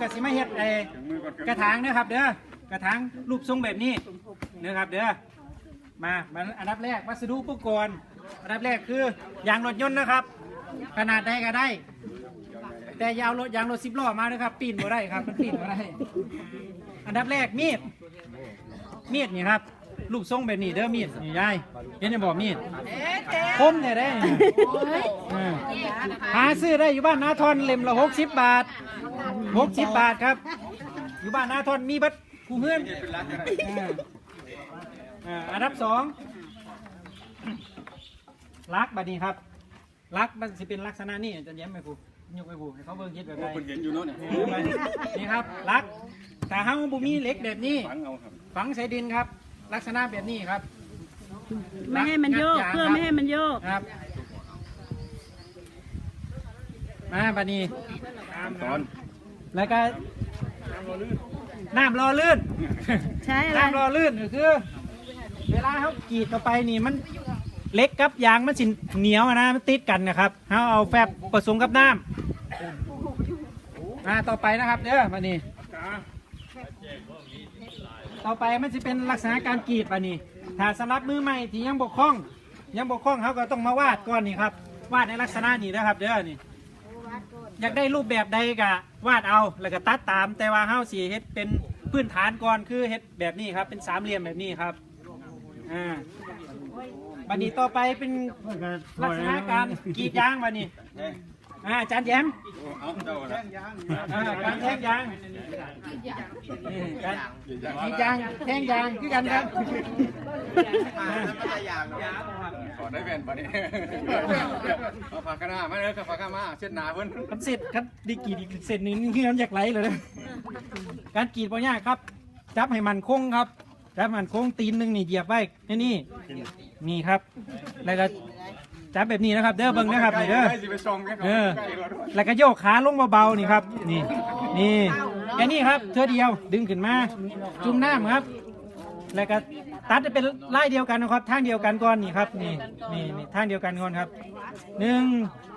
กับสิมาเฮ็ดไอกระถางนะครับ เด้อกระถางรูปทรงแบบนี้นะครับเด้อมามาอันดับแรกวัสดุอุปกรณ์อันดับแรกคือยางรถยนต์นะครับ ขนาดใดก็ได้ แต่ยาวรถยางรถสิบล้อมานะครับปีนบ่ได้ครับมันปีนบ่ได้อันดับแรกมีดมีดนี่ครับรูปทรงแบบนี้เด้อมีดนี่ยายเห็นจะบอกมีดคมเนี่ยได้หาซื้อได้อยู่บ้านนาทอนเล่มละหกสิบบาท หกสิบบาทครับ อยู่บ้านนาทอนมีบัตรคูเฮือนเออเอออันดับสองลักบัดนี้ครับลักมันสิเป็นลักษณะนี้จะแย้มไปผูยกไปผูให้เขาเบิ่งคิดแบบโอ้ไรคนเห็นอยู่เนาะเนี่ยนี่ครับลักถ้าห้างบุมีเหล็กแบบนี้ ฝังเอาครับฝังใส่ดินครับ ลักษณะแบบนี้ครับไม่ให้มันโยกลัเพื่อไม่ให้มันโยกครับ มาบัดนี้ตอน แล้วก็น้ำรอลื่น ใช้อะไรน้ำรอลื่นก็คือ เวลาเขากรีดเข้าไปนี่มันเล็กกับยางมันสิเหนียวอะนะมันติดกันนะครับเขาเอาแฟบผสมกับน้ำมาต่อไปนะครับเด้อมานี่ต่อไปมันจะเป็นลักษณะการกรีดปะนี่ถ้าสำหรับมือใหม่ที่ยังบกคล่อง ยังบกคล่องเขาก็ต้องมาวาดก่อนนี่ครับวาดในลักษณะนี้นะครับ เด้อนี่ อยากได้รูปแบบใดก็วาดเอาแล้วก็ตัดตาม แต่ว่าเฮาสีเฮ็ดเป็นพื้นฐานก่อนคือเฮ็ดแบบนี้ครับ เป็นสามเหลี่ยมแบบนี้ครับอ่าบัดนี้ต่อไปเป็นลักษณะการกรีดยางบัดนี้อ่าอาจารย์แย้มอ่าการแทงยางนี่การกรีดยางแทงยางคือกันครับ ขอได้แว่นปะเนี่ยเอาฝากกันหน้ามาเลยครับฝากกันมาเช็ดหน้าเพิ่นคันเสร็จครับดีกรีดอีกเสร็จหนึงนี่คือน้ำอยากไหลเลยนะการกรีดปัญญากครับ จับให้มันคงครับจับมันคงตีนหนึ่งนี่เหยียบไว้นี่นี่นี่ครับ แล้วก็จับแบบนี้นะครับ เด้อเบิ้งนะครับนี่เด้อใกล้สิไปส่งแค่เออใกล้เราด้วยแล้วก็โยกขาลงเบาๆนี่ครับ นี่นี่แค่นี้ครับเธอเดียวดึงขึ้นมาจุ่มน้ำครับ แล้วก็ตัดให้เป็นไล่เดียวกันนะครับทางเดียวกันก่อนนี่ครับนี่นี่นี่ทางเดียวกันก่อนครับหนึ่ง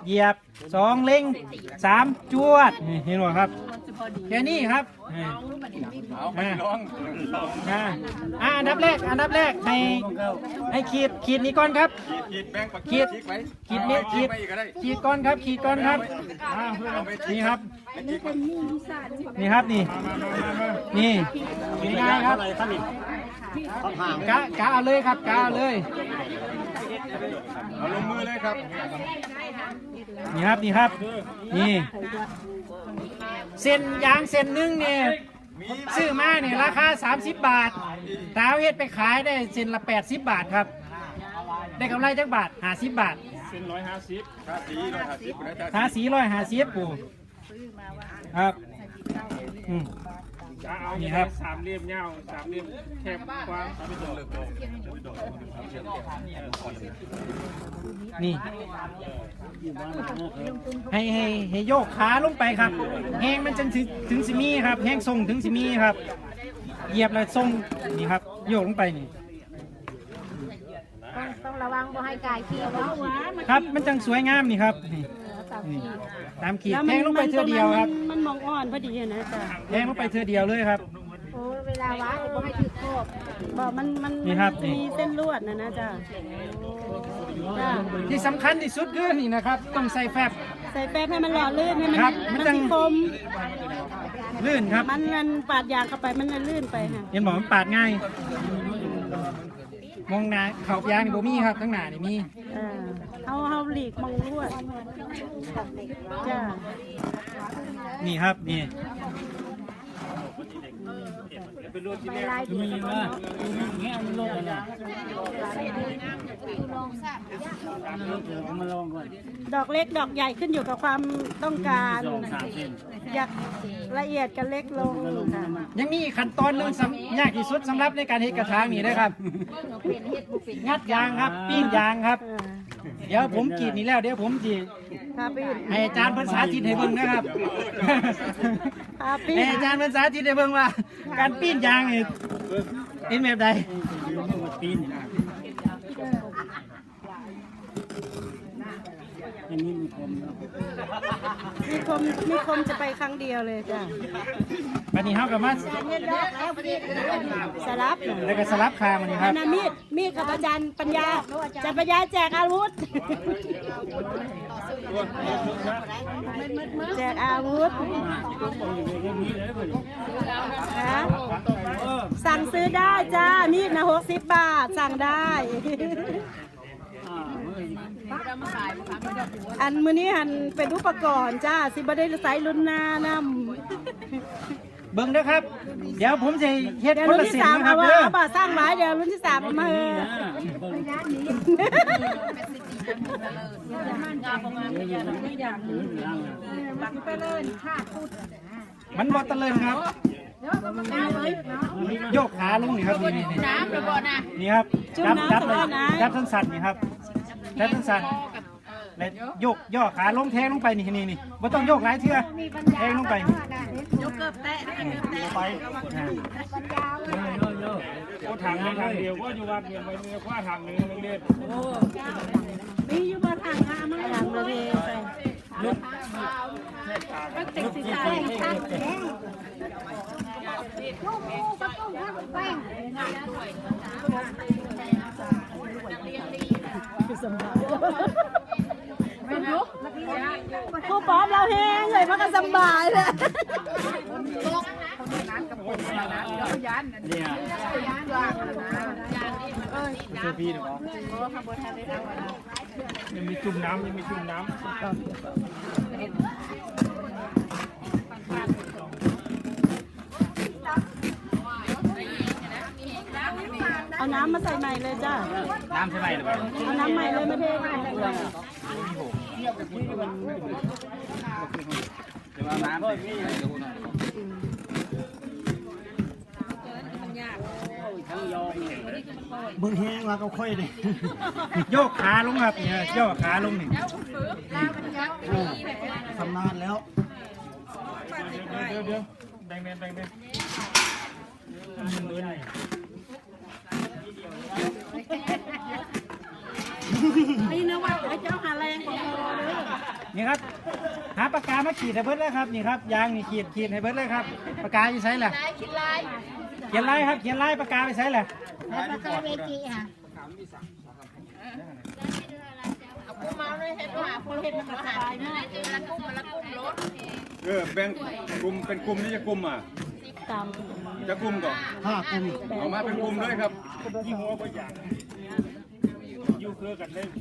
เหยียบสองเล็งสามจวดนี่เห็นไหมครับแค่นี้ครับนี่เอาองอ่าอ่าอันดับแรกอันดับแรกให้ให้ขีดขีดนี้ก่อนครับขีดแป้งปักขีดขีดไว้ขีดนี้ขีดขีดก่อนครับ ขีดก่อนครับอ่านี่ครับนี่ครับนี่นี่ง่ายครับ กะกะเอาเลยครับกะเอาเลยเอาลงมือเลยครับ นี่ครับนี่ครับนี่เส้นยางเส้นหนึงเนี่ยซื้อมาเนี่ยราคา 30 บาทแต่เอาเฮ็ดไปขายได้เส้นละ 80 บาทครับ ได้กำไรจักบาท50บาททาสีร้อยห้าสิบคุณอาจารย์ทาสีร้อยหาสิบปูครับอืม จะเอานี่ครับสามเหลี่ยมยาวสามเหลี่ยมแคบกว้างนี่ ให้ให้ให้โยกขาลงไปครับ แห้งมันจนถึงถึงสิมีครับ แห้งทรงถึงสิมีครับ เหยียบแล้วทรงนี่ครับ โยกลงไปนี่ต้องต้องระวังบ่ให้กายขี้เนาะครับ มันจังสวยงามนี่ครับ นี่ตามนี่ขี้ตามขีดแล้วแทมันงลงไปเทือเดียวครับ มันมันมองอ่อนพอดีนะจ๊ะแทงลงไปเทือเดียวเลยครับ โอ้เวลาว้าจะบ่ให้ถือโคบบอกมันมันนี่ครับมันนี่มีเส้นลวดนะนะจ๊ะจ้ะที่สำคัญที่สุดคือนี่นะครับ ต้องใส่แฟบ ใส่แป๊บให้มันหล่อลื่นให้มันครับมันมันจัง สิคมลื่นครับ มันมันปาดยางเข้าไปมันลื่นไปค่ะเห็นบอกมันปาดง่าย มองหนาเขายางนี่บ่มีครับทั้งหน้านี่มีเออ เอาเอาหลีกมองลวดจ้า นี่ครับนี่ ดีเนาะดอกเล็กดอกใหญ่ขึ้นอยู่กับความต้องการ อยากละเอียดกันเล็กลงค่ะยังมีอีกขั้นตอนหนึงสำยากที่สุดสำหรับในการเฮ็ดกระถางนี่นะครับงัดยางครับปิ้งยางครับเออเดี๋ยวผมกรีดนี่แล้วเดี๋ยวผมจีทาปีนให้อาจารย์เพิ่นสาธิตให้เบิ่งนะครับ ทาปีนให้อาจารย์เพิ่นสาธิตให้เบิ่งว่า การปิ้งยางนี่เป็นแบบใดจอันนี้มีคมนะมีคมมีคมจะไปครั้งเดียวเลยจ้ะบัดนี้เฮากับมาสลับแล้วก็สลับคางมันนี่คอัรันบนั้นมีดมีดกับอาจารย์ปัญญาอาจารย์ปัญญาแจกอาวุธ แจกอาวุธนะสั่งซื้อได้จ้า มีดนะหกสิบบาท สั่งได้ อันมือนี้หันเป็นอุปกรณ์จ้า สิบได้ใส่รุ่นหนานำ เบิ่งเด้อครับ เดี๋ยวผมจะเฮ็ดเดี๋ยวคนรุ่นละที่เส้นสามนะคเอารับว่าเด้อเอาบ่าสร้างไว้เดี๋ยวรุ่นที่สามเอามาเถอะมันบ่ตะเลินครับ โยกขาลงนี่ครับนี่นี่นี่น้ำระเบิดนะนี่ครับจุ่มจับน้ำจับสเลยบายนะจับสั้นๆนี่ครับจับสั้นๆ แล้วโยกย่อขาลงแทงลงไปนี่นี่นี่บ่ต้องโยกหลายเทื่อแทงลงไปนี่ไปอ่าโอ้ทางนี้ทางเดียวก็อยู่วัดเดียวไปเมียคว้าทางหนึงเรียนมีอยู่บนทางงามทางประเทศใส่เป็นสีใสค รูป๊อปเราแห้งเลยมันก็สบายเลยเนี่ยเจอพี่เนาะยังมีจุ่มน้ำยังมีจุ่มน้ำเอาน้ำมาใส่ใหม่เลยจ้าน้ำใช่ไหมหรือเล่าเอาน้ำใหม่เลยมาเทเดี๋ยวเอา น้ำไปเบิ่งแห้งว่าก็ค่อยเลยโยกขาลงครับเนี่ยโยกขาลงนี่สำนานแล้วเดี๋ยวเดี๋ยวแบ่งแบ่งแบ่งแบ่งนี่ นี่ครับ หาปากกามาขีดให้เบิดเลยครับนี่ครับยางนี่ขีดขีดให้เบิดเลยครับปากกาอยู่ไสล่ะคิดลายเขียนลายครับเขียนลายปากกาไปไสล่ะแล้วปากกาเวทีค่ะเอากุ้งมาเลยเห็ดว่าคนเห็ดมันหายนะเจอละกุ้งมันละกุ้งรถเออแบ่งกลุ่มเป็นกลุ่มนี่จะกลุ่มอะตามจะกลุ่มก่อนห้ากลุ่มเอามาเป็นกลุ่มเลยครับยี่หัวก็อย่างอยู่เครือกั นเลย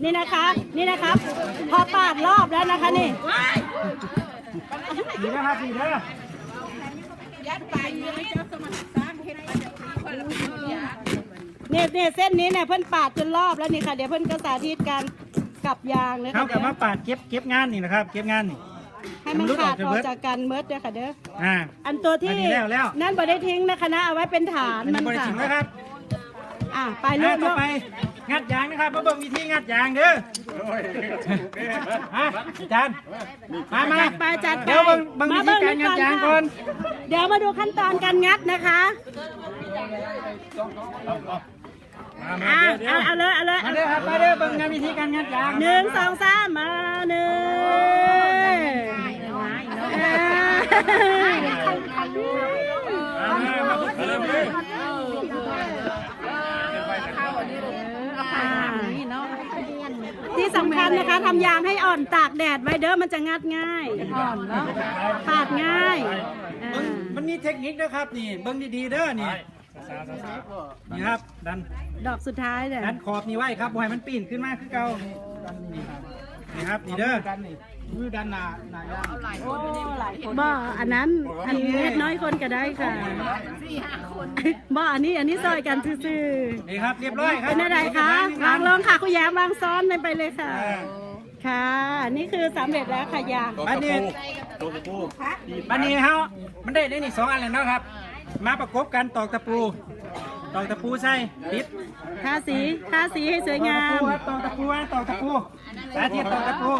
นี่นะคะ นี่นะครับ พอปาดรอบแล้วนะคะนี่นี่นะครับนี่เด้อเนี่ยเนี่ยเส้นนี้เนี่ยเพิ่นปาดจนรอบแล้วนี่ค่ะ เดี๋ยวเพิ่นก็สาธิตการกลับยางเลยเขาค่ะกับมาปาดเก็บเก็บงานนี่นะครับ เก็บงานนี่ ให้มันขาดออกจากกันเมิดเด้อค่ะเด้อ อ่า อันตัวที่อันนี้แล้วแล้ว นั่นบ่ได้ทิ้งนะคะนะเอาไว้เป็นฐานอันมันี้นบริค่ะสุทธิ์นะครับอะไปอ่าเรื่อยต่อไป งัดยางนะครับมาเบิ่งวิธีงัดยางเด้อโอ้ยอะอาจารย์มามาไปจัดไปเดี๋ยวเบิ่งเบิ่งมวิธีการงัดยางก่อนเดี๋ยวมาดูขั้นตอนการงัดนะคะมามาอะเดี๋ยวเอาเอาเลยเอาเลยมาเด้อครับมาเด้อเบิ่งงานวิธีการงัดยางหนึ่งสองสามมาหนึ่งอ่า มามามาเริ่มเลย อ่าที่ สำคัญนะคะทำยางให้อ่อนตากแดดไว้เด้อมันจะงัดง่ายอ่อนแล้วปาดง่ายอ่าเบิ่งมันมีเทคนิคนะครับนี่เบิ่งดีๆเด้อนี่นี่ครับดันดอกสุดท้ายเนี่ยดันขอบนี่ไว้ครับบ่ให้มันปีนขึ้นมาคือเก่านี่ครับนี่เด้อ มือด้านหน้าหน้าย่างบ่อันนั้นอันนี้เล็กน้อยคนก็ได้ค่ะบ่อันนี้อันนี้ซอยกันซื่อนี่ครับเรียบร้อยๆครับเป็นอะไรคะวางลงค่ะคุณแย้มวางซ้อนไปเลยค่ะอ่าค่ะ นี่คือสำเร็จแล้วค่ะยางบัดนี้บัดนี้เฮามันได้ได้นี่สองอันแล้วเนาะครับ มาประกบกันตอกตะปู ตอกตะปูใส่ปิดทาสีทาสีให้สวยงาม ตอกตะปูครับตอกตะปูสาธิตตอกตะปู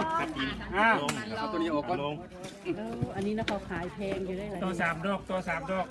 อ่าเอาตัวนี้ออกก่อนอันนี้นะเขาขายแพงอยู่ได้เลยตัวสามดอกตัวสามดอก